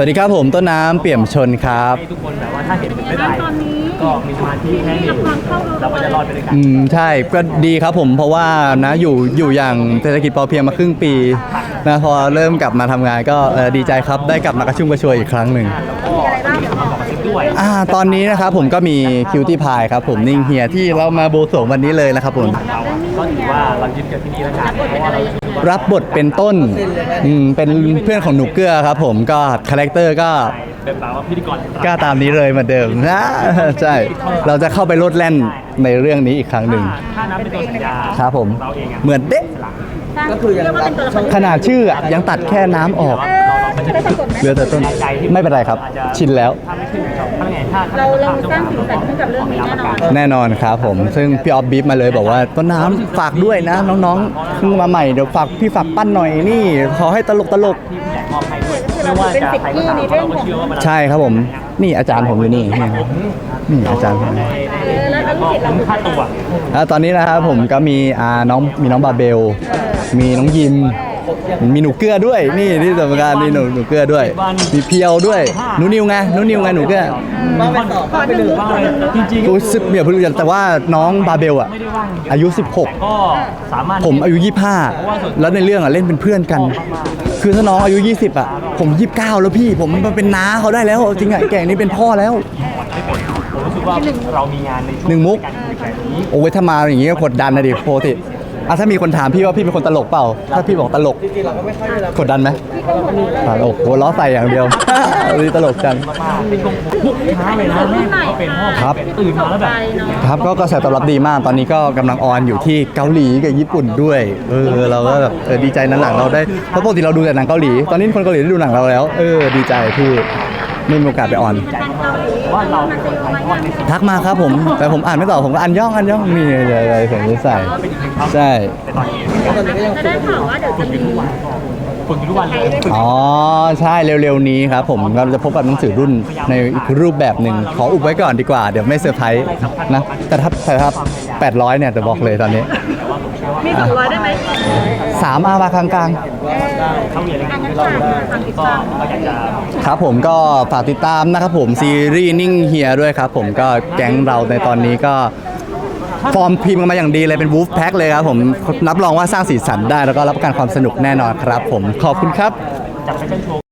สวัสดีครับผมต้นน้ำเปี่ยมชนครับให้ทุกคนแบบว่าถ้าเห็นไม่เป็นไรตอนนี้ก็มีสมาธิแค่นี้เราก็จะรอดไปด้วยกันอืมใช่ก็ดีครับผมเพราะว่านะอยู่อยู่อย่างเศรษฐกิจพอเพียงมาครึ่งปีนะพอเริ่มกลับมาทำงานก็เอ่อดีใจครับได้กลับมากระชุ่มกระชวยอีกครั้งหนึ่งมีอะไรบ้างเดี๋ยวบอกด้วยอ่าตอนนี้นะครับผมก็มีคิวตี้พายครับผมนิ่งเฮียที่เรามาโบวสรวงวันนี้เลยนะครับผม เราก็ถือว่าเรายึดกับที่นี่แล้วกันเพราะว่าเรา รู้สึกว่ารับบทเป็นต้นอืมเป็นเพื่อนของหนูเกื้อครับผมก็คาแรคเตอร์ก็เป็นแบบว่าพิธีกรก็ตามนี้เลยเหมือนเดิมนะใช่เราจะเข้าไปโลดแล่นในเรื่องนี้อีกครั้งหนึ่งถ้านับเป็นตัวสัญญาครับผมเราเองอะเหมือนเด๊ะก็คือเรียกว่าเป็นตัวละครขนาดชื่ออะยังตัดแค่น้ำออก เออไม่ได้สับสนไหมเหลือแต่ต้นไม่เป็นไรครับ ชินแล้ว ถ้าไม่ขึ้นกับ ถ้าไงถ้าเราเราสร้างสีสันให้กับเรื่องนี้แน่นอนแน่นอนครับผม ซึ่งพี่ออฟบีฟมาเลยบอกว่าต้นน้ำฝากด้วยนะ น้องๆเพิ่งมาใหม่เดี๋ยวฝากพี่ฝากปั้นหน่อยนี่ขอให้ตลกตลกที่ผู้ใหญ่มอบให้ด้วยไม่ว่าจะใครก็ตามเพราะเราก็เชื่อว่ามันๆใช่ครับผม นี่อาจารย์ผมอยู่นี่นี่นี่อาจารย์ผมเออแล้วแล้วลูกศิษย์เราคุ้มคือใครค่าตัวแล้วตอนนี้นะครับผมก็มีอ่าน้องมีน้องบาเบล มีน้องยิม มีหนูเกลือด้วย นี่ที่สำคัญนี่หนูหนูเกลือด้วย มีเพียวด้วยหนูนิวไงหนูนิวไงหนูเกลือขอหนึ่งมุกจริงรู้สึกเบียบเพื่อนแต่ว่าน้องบาเบลอะอายุ 16ก็สามารถผมอายุ 25 แล้วในเรื่องอะเล่นเป็นเพื่อนกัน คือถ้าน้องอายุ 20 อะ ผม 29 แล้วพี่ผมมาเป็นน้าเขาได้แล้วจริงอะแก่นี้เป็นพ่อแล้วผมรู้สึกว่าเรามีงานในช่วงหนึ่งมุกการคุยแบบนี้โอ้ยถ้ามาอย่างงี้ก็กดดันนะดิปกติ อะถ้ามีคนถามพี่ว่าพี่เป็นคนตลกเปล่า ถ้าพี่บอกตลกกดดันไหมตลกหัวล้อใส่อย่างเดียว นี่ตลกจังมากๆเป็นช่วงทุกเช้าเลยนะแม่ก็เป็นพ่อครับเป็นตื่นมาแล้วแบบครับก็กระแสตอบรับดีมาก ตอนนี้ก็กำลังออนอยู่ที่เกาหลีกับญี่ปุ่นด้วยเออเราก็แบบเออดีใจนั้นหนังเราได้เพราะปกติเราดูแต่หนังเกาหลี ตอนนี้คนเกาหลีได้ดูหนังเราแล้ว เออดีใจที่ ไม่มีโอกาสไปออน ว่าเราเป็นคนไทยทอดในสิ่งทักมาครับผม แต่ผมอ่านไม่ตอบผมก็อันย่องอันย่องมีอะไรเสียงนี้ใส่เป็นอีกหนึ่งครับใช่ แต่ตอนนี้จะได้ข่าวว่าเดี๋ยวจะมีฝึกอยู่ทุกวันเลยฝึกอ๋อ ใช่เร็วๆนี้ครับผมเราจะพบกับหนังสือรุ่นในอีกรูปแบบหนึ่งขออุบไว้ก่อนดีกว่า เดี๋ยวไม่เซอร์ไพรส์นะ แต่ถ้าแต่ถ้า800 เนี่ยจะบอกเลยตอนนี้ มีสองร้อยได้ไหมสามอามากลางเข้าเรียนเลยอะงั้นเราฝากฝากติดก็ตามเราอยากจะๆครับผมก็ฝากติดตามนะครับผมซีรีส์นิ่งเฮียด้วยครับผมก็แก๊งเราในตอนนี้ก็ฟอร์มพิมพ์กันมาอย่างดีเลยเป็นวูฟแพ็คเลยครับผมรับรองว่าสร้างสีสันได้แล้วก็รับประกันความสนุกแน่นอนครับผมขอบคุณครับจัดแฟชั่นโชว์